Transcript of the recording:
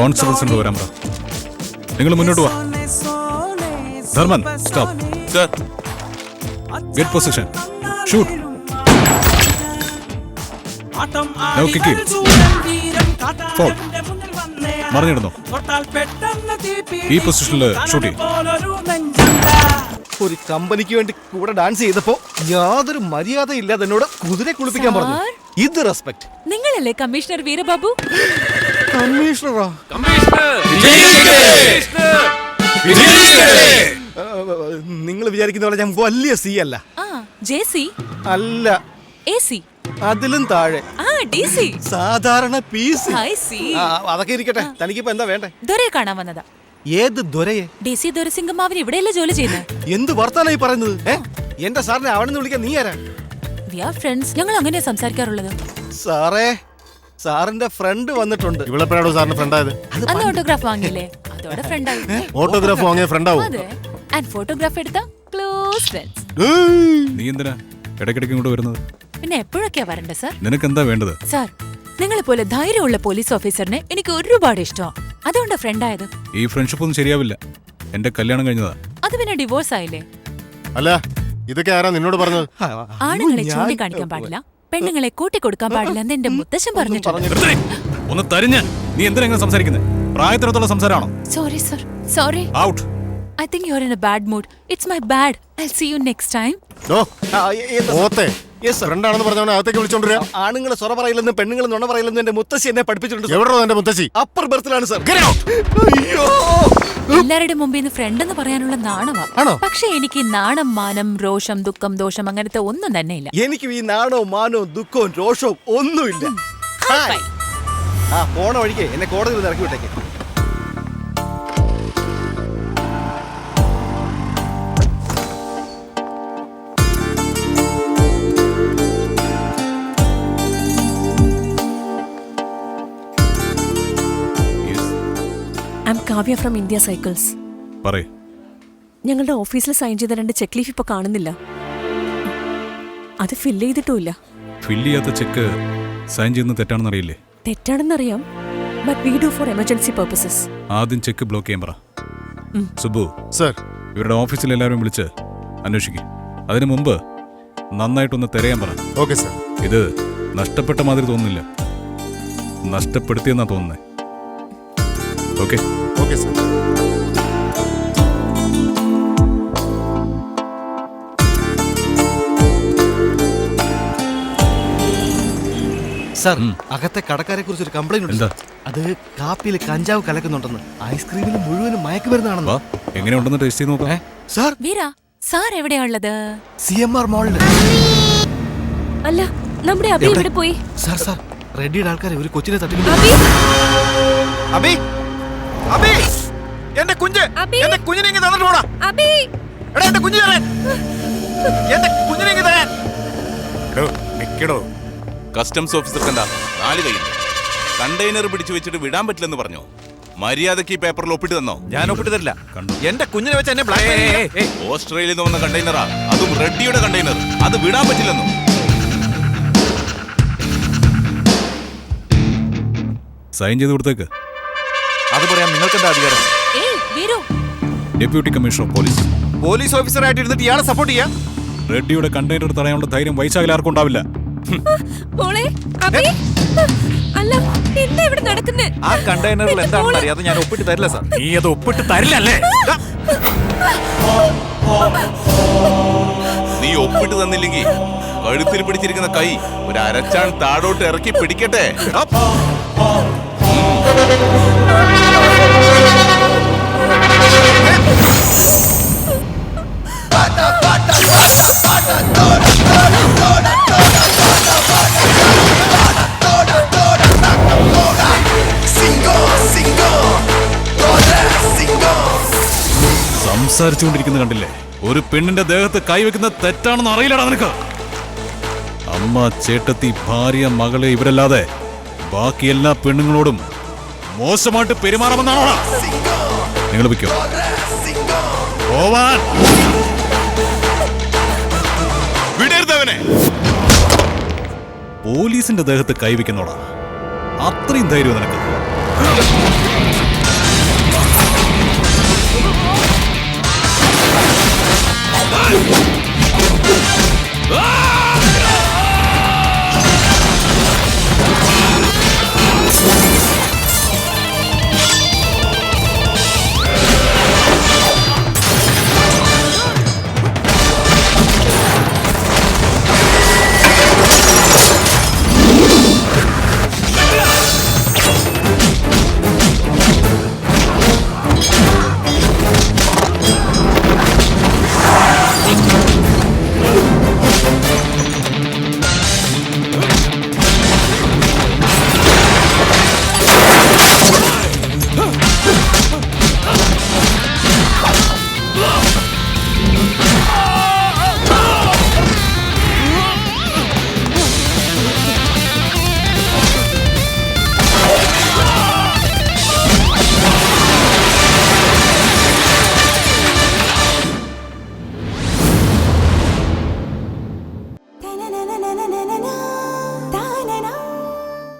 കോൺസ്റ്റബിൾസിനോട് വരാൻ പറ. നിങ്ങൾ മുന്നോട്ട് വാ. Dharman stop sir get position shoot. മറിഞ്ഞിടുന്നു. ഈ പൊസിഷനിൽ ഷൂട്ട് ചെയ്യും. ഒരു കമ്പനിക്ക് വേണ്ടി കൂടെ ഡാൻസ് ചെയ്തപ്പോ യാതൊരു മര്യാദ ഇല്ലാതെ എന്നോട് കുതിരെ കുളിപ്പിക്കാൻ പറഞ്ഞു? ഇത് റെസ്പെക്ട് നിങ്ങളല്ലേ കമ്മീഷണർ വീരബാബു? കമ്മീഷണറാ? നിങ്ങൾ വിചാരിക്കുന്ന പോലെ ഞാൻ വലിയ സി അല്ല. ആ ജെ സി? അല്ല. A C? അതിലും താഴെ. ആ ഡി സി? സാധാരണ പി സി. I C. അതൊക്കെ ഇരിക്കട്ടെ. തനിക്കിപ്പോ എന്താ വേണ്ടേ? ദൊരയെ കാണാൻ വന്നതാ. ഏത് ദൊരയെ? ഡി സി ദൊരസിംഗമാവൻ ഇവിടെയല്ലേ ജോലി ചെയ്യുന്നത്? എന്ത് വർത്താനായി പറയുന്നത്? ഏ? എന്റെ സാറിനെ അവിടെ നിന്ന് വിളിക്കാൻ നീ ആരാ? വി ആർ ഫ്രണ്ട്സ് ഞങ്ങൾ അങ്ങനെയാ സംസാരിക്കാറുള്ളത്. സാറേ സാറിന്റെ ഫ്രണ്ട് വന്നിട്ടുണ്ട്. ഇവളെപ്പോഴാണോ സാറിന്റെ ഫ്രണ്ട് ആയത്? അന്ന് ഓട്ടോഗ്രാഫ് വാങ്ങിയില്ലേ? അതോടെ ഫ്രണ്ട് ആവും ഓട്ടോഗ്രാഫ് വാങ്ങിയ ഫ്രണ്ട് ആവും? അതെ. ആൻഡ് ഫോട്ടോഗ്രാഫ് എടുത്ത ക്ലോസ് ഫ്രണ്ട്സ് നീ എന്തിനാ ഇടയ്ക്കിടയ്ക്ക് ഇങ്ങോട്ട് വരുന്നത്? പിന്നെ എപ്പോഴൊക്കെയാ വരണ്ടേ സാർ നിനക്ക് എന്താ വേണ്ടത്? സാർ നിങ്ങളെ പോലെ ധൈര്യമുള്ള പോലീസ് ഓഫീസറിനെ എനിക്ക് ഒരുപാട് ഇഷ്ടമാണ് അതുകൊണ്ട് ഫ്രണ്ട് ആയത്. ഈ ഫ്രണ്ട്ഷിപ്പ് ഒന്നും ശരിയാവില്ല. എന്റെ കല്യാണം കഴിഞ്ഞതാ. അത് പിന്നെ ഡിവോഴ്സ് ആയില്ലേ? അല്ല ഇതൊക്കെ ആരാ നിന്നോട് പറഞ്ഞത്? ആണുങ്ങളെ ചൂണ്ടിക്കാണിക്കാൻ പാടില്ല. പെണ്ണുങ്ങളെ കൂട്ടിക്കൊടുക്കാൻ പാടില്ല എന്ന് എന്റെ മുത്തശ്ശൻ പറഞ്ഞിട്ടുണ്ട്. ഒന്ന് തരിഞ്ഞ്. നീ എന്തിനാ സംസാരിക്കുന്നത് പ്രായത്തിനകത്തുള്ള സംസാരമാണോ? Sorry sir sorry out I think you are in a bad mood it's my bad I see you next time ഡോ. ആ, എ- എന്താ സാർ? ഓത്തെ Yes, sir. ഫ്രണ്ട് ആണെന്ന് പറഞ്ഞവനെ അകത്തേക്ക് വിളിച്ചോണ്ടിരാ ആണുങ്ങൾ സ്വറ പറയില്ലെന്നും പെണ്ണുങ്ങൾ നുണ പറയില്ലെന്നും എന്റെ മുത്തശ്ശി എന്നെ പഠിപ്പിച്ചിട്ടുണ്ട് സാർ. എന്റെ മുത്തശ്ശി? അപ്പർ ബർത്തിലാണ് സാർ അയ്യോ. എല്ലാവരുടെയും മുമ്പിൽ നിന്ന് ഫ്രണ്ട് എന്ന് പറയാനുള്ള നാണമാ ആണോ? പക്ഷെ എനിക്ക് നാണം മാനം രോഷം ദുഃഖം ദോഷം അങ്ങനത്തെ ഒന്നും തന്നെ ഇല്ല. എനിക്ക് ഈ നാണവും മാനവും ദുഃഖവും രോഷവും ഒന്നുമില്ല. ഹായ്. ആ പോണ വഴിക്ക് എന്നെ കോടതിയിൽ നിന്ന് ഇറക്കി വിട്ടേക്ക്. I'm Kavya from India Cycles പറയ. ഞങ്ങളുടെ ഓഫീസിൽ സൈൻ ചെയ്ത രണ്ട് ചെക്ക് ലീഫ് ഇപ്പോൾ കാണുന്നില്ല. അത് ഫില്ല് ചെയ്തിട്ടുമില്ല. ഫില്ല് ചെയ്യാത്ത ചെക്ക് സൈൻ ചെയ്യുന്നത് തെറ്റാണെന്ന് അറിയില്ലേ? തെറ്റാണെന്നറിയാം. But we do for emergency purposes ആദ്യം ചെക്ക് ബ്ലോക്ക് ചെയ്യാൻ പറ. സുബു സർ ഇവരുടെ ഓഫീസിൽ എല്ലാവരും വിളിച്ച് അന്വേഷിക്കും. അതിനു മുമ്പ് നന്നായിട്ടൊന്ന് തിരയാൻ പറ. ഓക്കെ സർ ഇത് നഷ്ടപ്പെട്ട മാതിരി തോന്നുന്നില്ല. നഷ്ടപ്പെടുത്തിയെന്നാ തോന്നുന്നേ. ഓക്കെ. Okay sir. സാർ അകത്തെ കടക്കാരെ കുറിച്ച് ഒരു കംപ്ലൈന്റ് ഉണ്ട്. അത് കാപ്പിയിൽ കഞ്ചാവ് കലക്കുന്നുണ്ടെന്ന്. ഐസ്ക്രീമിൽ മുഴുവനും മയക്കുമരുന്നാണെന്ന് എങ്ങനെയുണ്ടെന്ന് ടേസ്റ്റ് ചെയ്ത് നോക്കാം. സാർ? വീര സാർ എവിടെയാ ഉള്ളത്? സി എം ആർ മോളിൽ അല്ല നമ്മുടെ അബി എവിടെ? ഇവിടെ പോയി? സാർ സാർ റെഡിയുടെ ആൾക്കാരെ ഒരു കൊച്ചിനെ തട്ടി അബി. എന്റെ കുഞ്ഞിനെ ഇങ്ങ് തന്നിട്ട് പോടാ. അബി. എടാ എന്റെ കുഞ്ഞു തരാൻ. എന്റെ കുഞ്ഞിനെ ഇങ്ങ് തരാൻ. നിക്കടോ. കസ്റ്റംസ് ഓഫീസർ കണ്ട നാല് കൈ. കണ്ടെയ്നർ പിടിച്ചു വെച്ചിട്ട് വിടാൻ പറ്റില്ലെന്ന് പറഞ്ഞോ? മര്യാദയ്ക്ക് ഈ പേപ്പറിൽ ഒപ്പിട്ട് തന്നോ? ഞാൻ ഒപ്പിട്ട് തരില്ല. എന്റെ കുഞ്ഞിനെ വെച്ച് എന്നെ ഓസ്ട്രേലിയയിൽ നിന്ന് വന്ന കണ്ടെയ്നറാ. അതും റെഡ്ഡിയുടെ കണ്ടെയ്നർ. അത് വിടാൻ പറ്റില്ലെന്നോ? സൈൻ ചെയ്ത് കൊടുത്തേക്ക്. അത് പറയാൻ നിങ്ങൾക്ക് എന്താ അധികാരം? Deputy commissioner of police. Police ഓഫീസറായിട്ട് ഇരുന്നിട്ട് ഇയാളെ സപ്പോർട്ട് ചെയ്യാം റെഡ്ഡിയുടെ കണ്ടെയ്നർ തടയാനുള്ള ധൈര്യം വൈശാഖിൽ ആർക്കും ഉണ്ടാവില്ല. ആ കണ്ടെയ്നറിൽ എന്താണെന്ന് അറിയാതെ ഞാൻ ഒപ്പിട്ട് തരില്ല സാർ. നീ അത് ഒപ്പിട്ട് തരില്ലല്ലേ നീ ഒപ്പിട്ട് തന്നില്ലെങ്കിൽ കഴുത്തിൽ പിടിച്ചിരിക്കുന്ന കൈ ഒരു അരച്ചാൻ താഴോട്ട് ഇറക്കി പിടിക്കട്ടെ. സംസാരിച്ചുകൊണ്ടിരിക്കുന്ന കണ്ടില്ലേ? ഒരു പെണ്ണിന്റെ ദേഹത്ത് കൈവെക്കുന്ന തെറ്റാണെന്ന് അറിയില്ലടാ നിനക്ക്. അമ്മ ചേട്ടത്തി ഭാര്യ മകളെ ഇവരല്ലാതെ ബാക്കി എല്ലാ പെണ്ണുങ്ങളോടും മോശമായിട്ട് പെരുമാറാമെന്നാണോ നിങ്ങൾ വയ്ക്കോ പോലീസിന്റെ ദേഹത്ത് കൈവയ്ക്കുന്നോടാ അത്രയും ധൈര്യം നിനക്ക്.